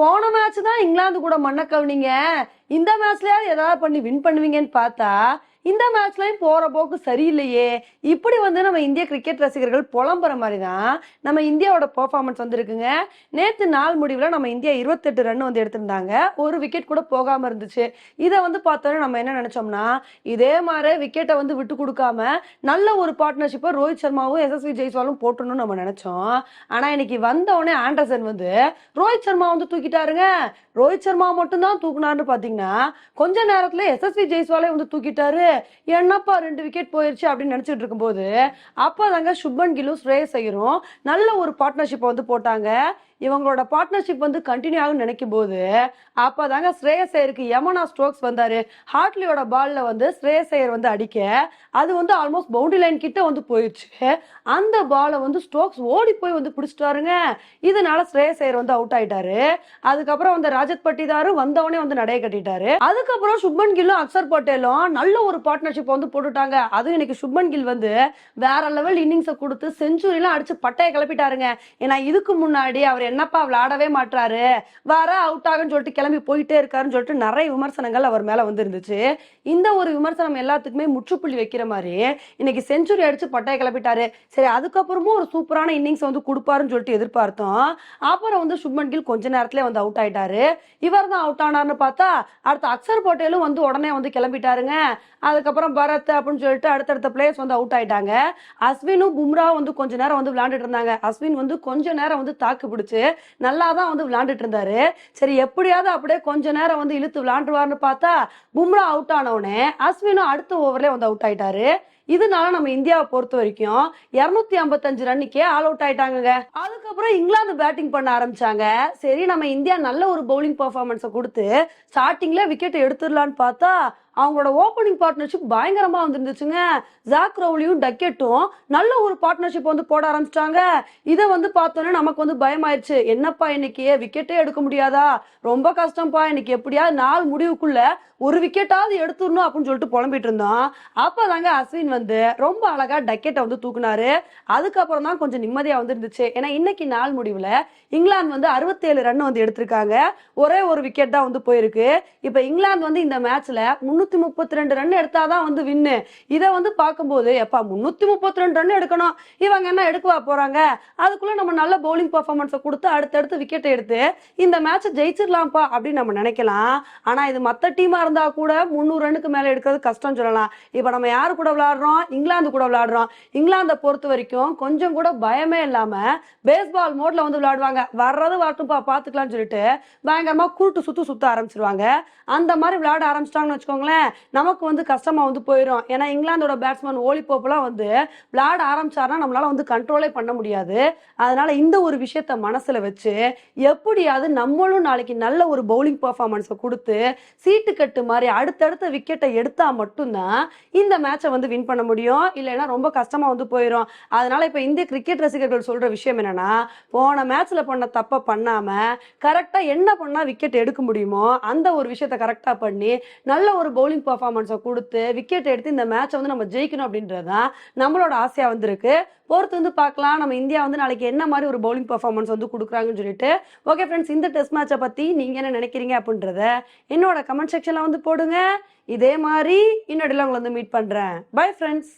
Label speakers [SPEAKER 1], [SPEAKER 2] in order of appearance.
[SPEAKER 1] போன மேட்ச் தான் இங்கிலாந்து கூட மன்ன கவனிங்க. இந்த மேட்ச்லயாவது ஏதாவது பண்ணி வின் பண்ணுவீங்கன்னு பார்த்தா இந்த மேட்ச்லையும் போகிற போக்கு சரியில்லையே. இப்படி வந்து நம்ம இந்திய கிரிக்கெட் ரசிகர்கள் புலம்புற மாதிரி தான் நம்ம இந்தியாவோட பர்ஃபார்மன்ஸ் வந்திருக்குங்க. நேற்று நாள் முடிவில் நம்ம இந்தியா இருபத்தெட்டு ரன் வந்து எடுத்திருந்தாங்க. ஒரு விக்கெட் கூட போகாமல் இருந்துச்சு. இதை வந்து பார்த்தோன்னே நம்ம என்ன நினச்சோம்னா இதே மாதிரி விக்கெட்டை வந்து விட்டு கொடுக்காம நல்ல ஒரு பார்ட்னர்ஷிப்பை ரோஹித் சர்மாவும் எஸ்எஸ்வி ஜெய்ஸ்வாலும் போட்டணும்னு நம்ம நினச்சோம். ஆனால் இன்னைக்கு வந்தவொடனே ஆண்டர்சன் வந்து ரோஹித் சர்மா வந்து தூக்கிட்டாருங்க. ரோஹித் சர்மா மட்டும்தான் தூக்குனாருன்னு பார்த்தீங்கன்னா கொஞ்ச நேரத்தில் எஸ்எஸ்வி ஜெய்ஸ்வாலே வந்து தூக்கிட்டாரு. என்னப்பா ரெண்டு விக்கெட் போயிருச்சு அப்படின்னு நினைச்சிட்டு இருக்கும்போது அப்பதாங்க சுப்மன் கில்லும் ஸ்ரேயஸ் ஐயரும் நல்ல ஒரு பார்ட்னர்ஷிப்பை வந்து போட்டாங்க. இவங்களோட பார்ட்னர்ஷிப் வந்து கண்டினியூ ஆகும் நினைக்கும் போது அப்பதாங்க ஸ்ரேயஸ் ஐயருக்கு யமனா ஸ்ட்ரோக்ஸ் வந்தார். ஹார்ட்லியோட பாலில் வந்து ஸ்ரேயஸ் ஐயர் வந்து அடிக்க அது வந்து ஆல்மோஸ்ட் பவுண்டரி லைன் கிட்ட வந்து போயிடுச்சு. அந்த பாலை வந்து ஸ்டோக்ஸ் ஓடி போய் வந்து பிடிச்சிட்டாருங்க. இதனால ஸ்ரேயஸ் ஐயர் வந்து அவுட் ஆயிட்டாரு. அதுக்கப்புறம் வந்து ராஜத் பட்டிதாரு வந்தவனே வந்து நடைய கட்டிட்டாரு. அதுக்கப்புறம் சுப்மன் கில்லும் அக்சர் பட்டேலும் நல்ல ஒரு பார்ட்னர்ஷிப் வந்து போட்டுட்டாங்க. அதுவும் இன்னைக்கு சுப்மன் கில் வந்து வேற லெவல் இன்னிங்ஸை கொடுத்து செஞ்சுரிலாம் அடிச்சு பட்டையை கிளப்பிட்டாருங்க. ஏன்னா இதுக்கு முன்னாடி அவர் என்னப்பா விளையாடவே மாட்டாரு வர அவுட் ஆகுன்னு சொல்லிட்டு கிளம்பி போயிட்டே இருக்காருன்னு சொல்லிட்டு நிறைய விமர்சனங்கள் அவர் மேல வந்து இருந்துச்சு இந்த ஒரு விமர்சனம் எல்லாத்துக்குமே முற்றுப்புள்ளி வைக்கிற மாதிரி இன்னைக்கு செஞ்சுரி அடிச்சு பட்டையை கிளப்பிட்டாரு. சரி அதுக்கப்புறமும் ஒரு சூப்பரான இன்னிங்ஸ் வந்து கொடுப்பாருன்னு சொல்லிட்டு எதிர்பார்த்தோம். அப்புறம் வந்து சுப்மன் கில் கொஞ்ச நேரத்துல வந்து அவுட் ஆயிட்டாரு. இவர் தான் அவுட் ஆனார்னு பார்த்தா அடுத்து அக்சர் பட்டேலும் வந்து உடனே வந்து கிளம்பிட்டாருங்க. அதுக்கப்புறம் பரத் அப்படின்னு சொல்லிட்டு அடுத்தடுத்த பிளேயர்ஸ் வந்து அவுட் ஆயிட்டாங்க. அஸ்வினும் பும்ரா வந்து கொஞ்ச நேரம் வந்து விளையாண்டுட்டு இருந்தாங்க. அஸ்வின் வந்து கொஞ்ச நேரம் வந்து தாக்கு பிடிச்சு நல்லா தான் வந்து விளையாண்டுட்டு இருந்தாரு. சரி எப்படியாவது அப்படியே கொஞ்ச நேரம் வந்து இழுத்து விளாண்டுருவார்னு பார்த்தா பும்ரா அவுட் ஆனவுடனே அஸ்வினும் அடுத்த ஓவர்லேயே வந்து அவுட் ஆயிட்டாரு. இதனால நம்ம இந்தியாவை பொறுத்த வரைக்கும் இருநூத்தி ஐம்பத்தஞ்சு ரன்னுக்கே ஆல் அவுட் ஆயிட்டாங்க அதுக்கப்புறம் இங்கிலாந்து பேட்டிங் பண்ண ஆரம்பிச்சாங்க. சரி நம்ம இந்தியா நல்ல ஒரு பவுலிங் பர்ஃபார்மன்ஸை கொடுத்து ஸ்டார்டிங்ல விக்கெட் எடுத்துடலான்னு பார்த்தா அவங்களோட ஓப்பனிங் பார்ட்னர்ஷிப் பயங்கரமா வந்துருந்துச்சுங்க. ஜாக் ரவுலியும் டக்கெட்டும் நல்ல ஒரு பார்ட்னர்ஷிப் வந்து போட ஆரம்பிச்சிட்டாங்க. இதை வந்து பார்த்தோன்னே நமக்கு வந்து பயமாயிருச்சு. என்னப்பா இன்னைக்கு விக்கெட்டே எடுக்க முடியாதா? ரொம்ப கஷ்டம்ப்பா. இன்னைக்கு எப்படியாவது நாள் முடிவுக்குள்ள ஒரு விக்கெட்டாவது எடுத்துடணும் அப்படின்னு சொல்லிட்டு புலம்பிட்டு இருந்தோம். அப்பதாங்க அஸ்வின் வந்து ரொம்ப அழகா டக்கெட்டை வந்து தூக்குனாரு. அதுக்கப்புறம் தான் கொஞ்சம் நிம்மதியா வந்து இருந்துச்சு. ஏன்னா இன்னைக்கு நாள் முடிவுல இங்கிலாந்து வந்து அறுபத்தேழு ரன் வந்து எடுத்திருக்காங்க. ஒரே ஒரு விக்கெட் தான் வந்து போயிருக்கு. இப்போ இங்கிலாந்து வந்து இந்த மேட்ச்ல முன்னூத்தி முப்பத்தி ரெண்டு ரன் எடுத்தாதான் வந்து வின்னு. இதை வந்து பார்க்கும்போது எப்பா முன்னூத்தி முப்பத்தி ரெண்டு ரன் எடுக்கணும். இவங்க என்ன எடுக்கவா போறாங்க? அதுக்குள்ள நம்ம நல்ல பவுலிங் பர்ஃபார்மன்ஸை கொடுத்து அடுத்தடுத்து விக்கெட் எடுத்து இந்த மேட்சை ஜெயிச்சிடலாம்ப்பா அப்படின்னு நம்ம நினைக்கலாம். ஆனா இது மத்த டீமா இருந்தா கூட முந்நூறு ரன்னுக்கு மேல எடுக்கிறது கஷ்டம் சொல்லலாம். இப்ப நம்ம யாரு கூட விளையாடுறோம்? இங்கிலாந்து கூட விளையாடுறோம். இங்கிலாந்தை பொறுத்த வரைக்கும் கொஞ்சம் கூட பயமே இல்லாம பேஸ்பால் மோட்ல வந்து விளையாடுவாங்க. வர்றது வரட்டும்பா பாத்துக்கலாம்னு சொல்லிட்டு பயங்கரமா கூட்டு சுத்து சுத்த ஆரம்பிச்சிருவாங்க. அந்த மாதிரி விளையாட ஆரம்பிச்சிட்டாங்கன்னு வச்சுக்கோங்களேன் நமக்கு வந்து கஷ்டமா வந்து போயிடும் ஏன்னா இங்கிலாந்தோட பேட்ஸ்மேன் ஓலி போப்பெல்லாம் வந்து விளையாட ஆரம்பிச்சாருன்னா நம்மளால வந்து கண்ட்ரோலே பண்ண முடியாது. அதனால இந்த ஒரு விஷயத்த மனசுல வச்சு எப்படியாவது நம்மளும் நாளைக்கு நல்ல ஒரு பவுலிங் பர்ஃபார்மன்ஸை கொடுத்து சீட்டு கட்டு மாதிரி அடுத்தடுத்த விக்கெட்டை எடுத்தா மட்டும்தான் இந்த மேட்சை வந்து வின் பண்ண முடியும். இல்லைன்னா ரொம்ப கஷ்டமா வந்து போயிடும் அதனால இப்போ இந்திய கிரிக்கெட் ரசிகர்கள் சொல்ற விஷயம் என்னன்னா போன மேட்ச்ல பண்ண தப்ப பண்ணாம கரெக்டா என்ன பண்ணா விக்கெட் எடுக்க முடியுமோ அந்த ஒரு விஷயத்த கரெக்டா பண்ணி நல்ல ஒரு பவுலிங் பர்ஃபார்மன்ஸை கொடுத்து விக்கெட் எடுத்து இந்த மேட்சை வந்து நம்ம ஜெயிக்கணும் அப்படின்றது தான் நம்மளோட ஆசையா வந்திருக்கு. பொறுத்து வந்து பார்க்கலாம். நம்ம இந்தியா வந்து நாளைக்கு என்ன மாதிரி ஒரு பவுலிங் பர்ஃபார்மன்ஸ் வந்து கொடுக்குறாங்கன்னு சொல்லிட்டு ஓகே ஃப்ரெண்ட்ஸ் இந்த டெஸ்ட் மேட்சை பற்றி நீங்கள் என்ன நினைக்கிறீங்க அப்படின்றத என்னோட கமெண்ட் செக்ஷனில் வந்து போடுங்க. இதே மாதிரி இன்னொடையில உங்களை வந்து மீட் பண்ணுறேன் பை ஃப்ரெண்ட்ஸ்